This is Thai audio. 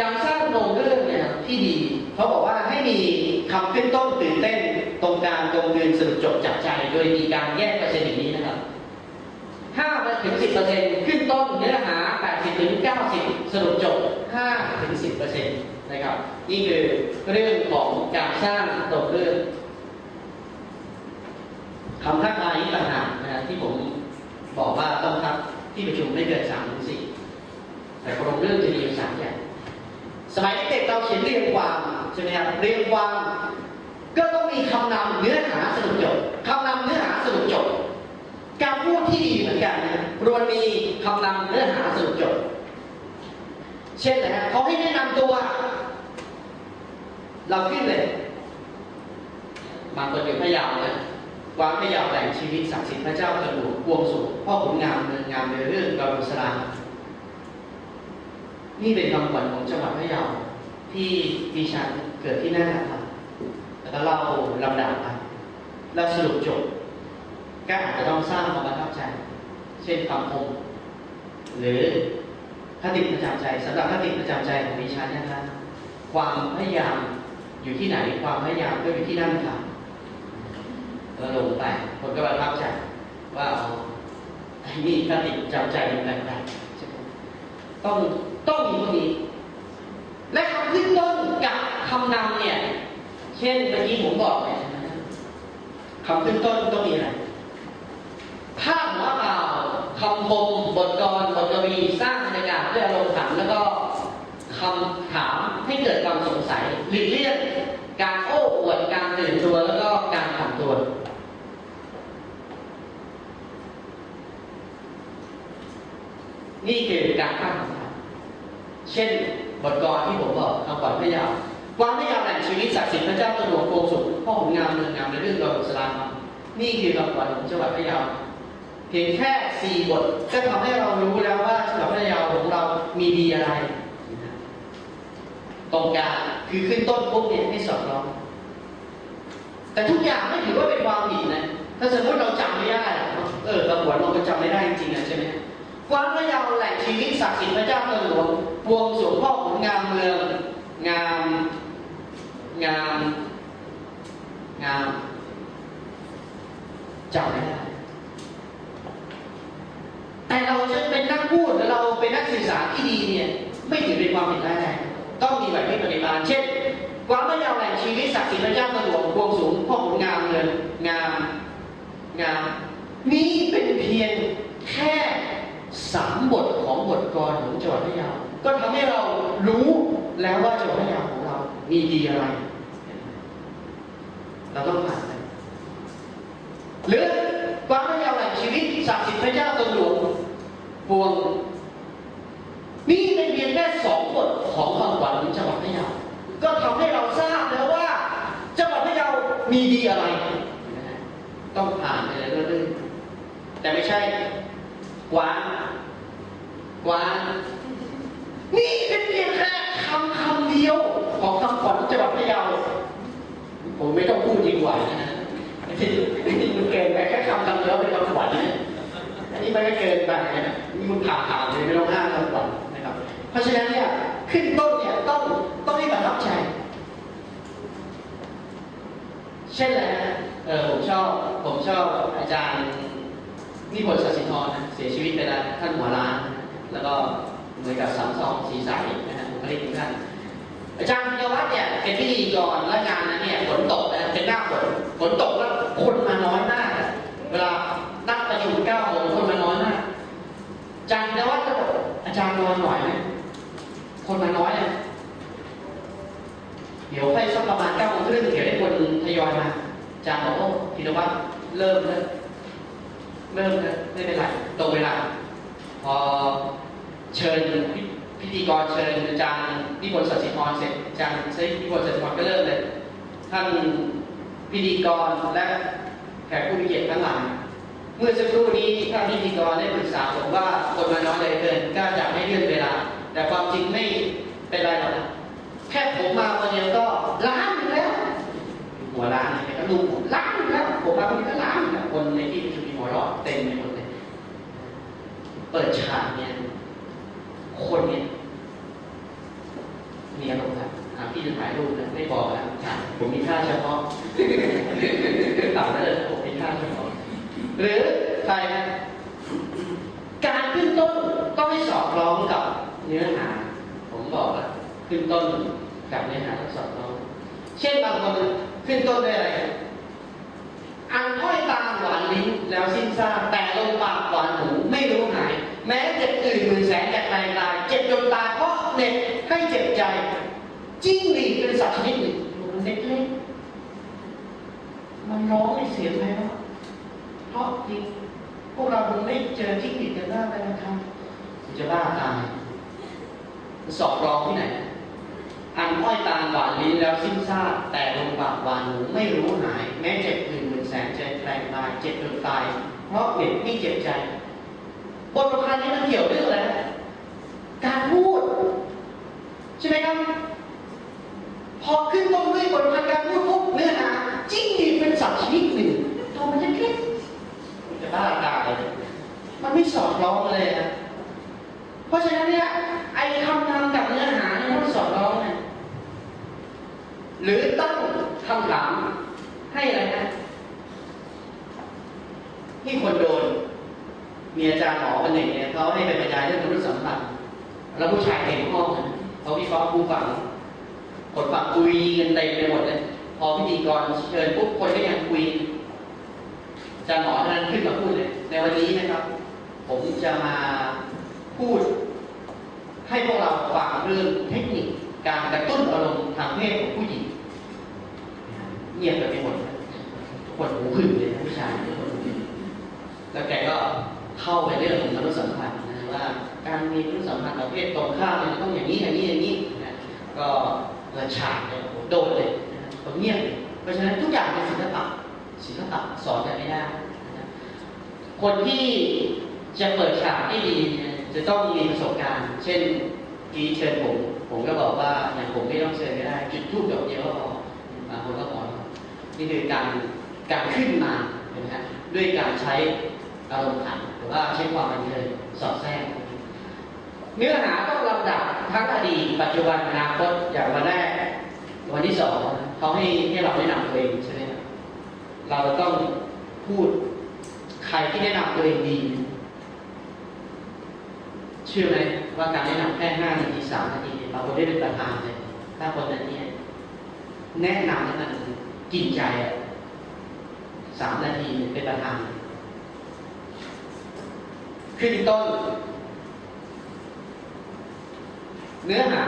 การสร้างโครงเรื่องเนี่ยที่ดีเขาบอกว่าให้มีคำขึ้นต้นตื่นเต้นตรงกลางตรงกลืนสรุปจบจับใจ โดยมีการแยกเปอร์เซ็นต์อย่างนี้นะครับ5ถึง10เปอร์เซ็นต์ขึ้นต้นเนื้อหา 80ถึง90 สรุปจบ5ถึง10เปอร์เซ็นต์นะครับ นี่คือเรื่องของการสร้างโครงเรื่องคำทักทายนี้ต่างหากนะที่ผมบอกว่าต้องทักที่ประชุมไม่เกิน3ถึง4แต่โครงเรื่องจะมีอยู่สามอย่าง สมัยเด็กเราเขียนเรียงความใช่ไหมครับเรียงความ ก็ต้องมีคำนำเนื้อหาสรุปจบคำนำเนื้อหาสรุปจบ การพูดที่ดีเหมือนกันนะรวนมีคำนำเนื้อหาสรุปจบ เช่นนะฮะเขาให้แนะนำตัว เราขึ้นเลยบางคนอยู่พยาวนะวางพยาวแหล่งชีวิตศักดิ์สิทธิ์พระเจ้าตะหลวงวงสุขพ่อขุนงามเมืองงามในเรื่องกรุสลา นี่เป็นคำขวัญของจังหวัดพะเยาที่ดิฉันเกิดที่นั่นนะครับแล้วก็เล่าลำดับไปแล้วสรุปจบก็อาจจะต้องสร้างความประทับใจ เช่นคำคมหรือคติประจำใจสำหรับคติประจำใจของดิฉันนะครับความพยายามอยู่ที่ไหนความพยายามก็อยู่ที่นั่นค่ะเราลงไปคนก็ประทับใจว่าเอาไอ้นี่คติประจำใจมันแปลกๆใช่ไหมต้อง ต้องมีพวกนี้และคำขึ้นต้นกับคำนำเนี่ย เช่นเมื่อกี้ผมบอกเนี่ยคำขึ้นต้นต้องมีอะไรภาพหัวข่าคำคมบทกรบทกวีสร้างบรรยากาศด้วยอารมณ์ขันแล้วก็คำถามให้เกิดความสงสัยหลีกเลี่ยงการโอ้อวดการตื่นตัวแล้วก็การถ่อมตัวนี่คือการตั้งคำถาม เช่นบทกรที่ผมบอกคำขวัญพระยาวความพระยาวแหล่งชีวิตศักดิ์สิทธิ์พระเจ้าตะหลวงโกสุพ่อขุนงามเมืองงามในเรื่องเราสลามนี่คือคำขวัญของจังหวัดพระยาวเพียงแค่สี่บทก็ทำให้เรารู้แล้วว่าจังหวัดพระยาวของเรามีดีอะไรตรงกลางคือขึ้นต้นปุ๊บเนี่ยให้สอดคล้องแต่ทุกอย่างไม่ถือว่าเป็นความผิดนะถ้าสมมติเราจำไม่ได้อะเออตำรวจเราก็จำไม่ได้จริงๆนะใช่ไหม วางพระยาแหล่งชีวิตศักดิ์สิทธิ์พระเจ้าตะหลวงบวงสรวงพ่อขุนงามเมือง งาม งาม งามจำไม่ได้แต่เราจะเป็นนักพูดเราเป็นนักสื่อสารที่ดีเนี่ย ไม่ถือเป็นความผิดร้ายแรงต้องมีแบบที่ปฏิบัติเช่นกวางพระเยาแหล่งชีวิตศักดิ์สิทธิ์พระเจ้าตะหลวงบวงสรวงพ่อขุนงามเมืองงามงาม นี่เป็นเพียงแค่ สามบทของบทกลอนของจังหวัดพะเยาก็ทำให้เรารู้แล้วว่าจังหวัดพะเยาของเรา มีดีอะไร เราต้องผ่านไปหรือความพะเยาแหล่งชีวิตศักดิ์สิทธิ์พระเจ้าตนหลวงพวงนี่เป็นเพียงแค่สองบทของคำขวัญของจังหวัดพะเยาก็ทำให้เราทราบแล้วว่า จังหวัดพะเยามีดีอะไร ต้องผ่านไปเรื่อยๆแต่ไม่ใช่กวางกวางนี่เป็นเพียงแค่คำคำเดียว ของคำขวัญจังหวัดพะเยาผมไม่ต้องพูดดีกว่านะที่ที่มันเกินไปแค่คำคำเดียวเป็นคำขวัญอันนี้มันก็เกินไปนะนี่มันผ่าผ่านเลยไม่ต้องห้ามคำขวัญนะครับ เพราะฉะนั้นเนี่ยขึ้นต้นเนี่ยต้องต้องให้ประทับใจเช่นอะไรนะเออผมชอบผมชอบอาจารย์นิพนธ์สัสิธรนะเสียชีวิตไปแล้วท่านหัวล้าน แล้วก็เหมือนกับสามซองสีใสนะฮะบุคลิกของท่าน อาจารย์พิยวัฒน์เนี่ยเป็นพิธีกรและงานนั้นเนี่ยฝนตกนะเป็นหน้าฝนฝนตกแล้วคนมาน้อยมาก เวลานัดประชุมเก้าโมงคนมาน้อยมากอาจารย์พิยวัฒน์ก็บอกอาจารย์นอนหน่อยไหมคนมาน้อยอะเดี๋ยวให้สักประมาณเก้าโมงครึ่งเดี๋ยวให้คนทยอยมาอาจารย์บอกโอ้พิยวัฒน์เริ่มแล้วเริ่มนะไม่เป็นไรตรงเวลาพอเชิญพิธีกรเชิญอาจารย์ นิพนธ์สัสิธรเสร็จอาจารย์ใช้นิพนธ์สัสิธรก็เริ่มเลย ท่านพิธีกรและแขกผู้มีเกียรติทั้งหลายเมื่อสักครู่นี้ท่านพิธีกรได้ปรึกษาผมว่าคนมาน้อยเลยเกินก็จะให้เลื่อนเวลา แต่ความจริงไม่เป็นไรหรอกนะแค่ผมมาวันเดียวก็ล้านหนึ่แล้ว หัวล้านเนี่ยก็ดูผมล้านหนึ่แล้วผมมาคนนี้ก็ล้านแล้วคนในที่ประชุมมีหัวเราะเต็มไปหมดเลย เปิดฉากเนี่ยคนเนี่ย ที่จะถ่ายรูปนะไม่บอกนะผมมีค่าเฉพาะต่างได้เลยผมมีค่าเฉพาะหรือใครนะการขึ้นต้นต้องให้สอดคล้องกับเนื้อหา ผมบอกแล้วขึ้นต้นกับเนื้อหาต้องสอดคล้อง เช่นบางคนขึ้นต้นด้วยอะไรอันอ้อยตามหวานลิ้นแล้วสิ้นซากแต่ลงปากหวานหูไม่รู้หาย แม้เจ็บอื่นมื่นแสนแต่ตายตายเจ็บจนตาเพราะ เหน็บให้เจ็บใจจิ้งหรีดเป็นสัตว์ชนิดหนึ่งมันเล็กๆมันร้องให้เสียงไพเราะเพราะจริงพวกเราคงไม่เจอจิ้งหรีดกันหน้าไปนะครับจะบ้าตายสอบร้องที่ไหนอันอ้อยตาหวานลิ้นแล้วสิ้นซากแต่ลงปากหวานหนูไม่รู้หาย แม้เจ็บอื่นหมื่นแสนใจแปลงตายเจ็บจนตาย เพราะเด็กไม่เจ็บใจบทประพันธ์นี้มันเกี่ยวเรื่องอะไรการพูด ใช่ไหมครับ พอขึ้นต้นด้วยบทประพันธ์การพูดปุ๊บเนื้อหาจิ้งหรีดเป็นสัตว์ชนิดหนึ่งตัวมันเล็กๆจะบ้าตายมันไม่สอดคล้องเลยนะเพราะฉะนั้นเนี่ยไอ้คำนำกับเนื้อหาเนี่ยต้องสอดคล้องนะหรือตั้งคำถามให้อะไรนะที่คนโดน มีอาจารย์หมอคนหนึ่งเนี่ยเขาให้ไปบรรยายเรื่องมนุษยสัมพันธ์แล้วผู้ชายเต็มห้องนะ เขาวิเคราะห์ผู้ฟังคนฟังคุยกันเต็มไปหมดเลยพอพิธีกรเชิญปุ๊บคนก็ยังคุยจารย์หมอท่านนั้นขึ้นมาพูดเลย ในวันนี้นะครับ ผมจะมาพูด ให้พวกเราฟังเรื่องเทคนิคการกระตุ้นอารมณ์ทางเพศของผู้หญิงเงียบไปหมดทุกคนหูพึ่งเลยนผู้ชายทุกคนหูพึ่งแล้วแกก็เข้าไปเรื่องของมนุษยสัมพันธ์น ว่าการมีมนุษยสัมพันธ์ประเภทตรงข้ามเนี่ยต้องอย่างนี้อย่างนี้อย่างนี้นะก็กระฉากเลยโโดดเลยนะก็เงียบเลยเพราะฉะนั้นทุกอย่างเป็นศิลปะศิลปะสอนกันไม่ได้ คนที่จะเปิดฉากได้ดีจะต้องมีประสบการณ์ เช่นกีเชิญผม ผมก็บอกว่าอย่างผมไม่ต้องเชิญก็ได้จุดทูบดอกเดียวก็พอบางคนก็พอนี่คือการการขึ้นมาเห็นไหมฮะด้วยการใช้อารมณ์ขัน รือว่าใช้ความบันเทิงสอดแทรก เนื้อหาต้องลำดับทั้งอดีตปัจจุบันอนาคตอย่างวันแรก วันที่สองเขาให้ให้เราแนะนำตัวเองใช่ไหมครับเราต้องพูดใครที่แนะนำตัวเองดีเชื่อไหมว่าการแนะนำแค่ห้านาทีสามนาทีเราคนได้เป็นประธานเลยถ้าคนนั้นเนี่ยแนะนำแล้มันกินใจอะสามนาทีเนี่ยเป็นประธาน ขึ้นต้น เนื้อหา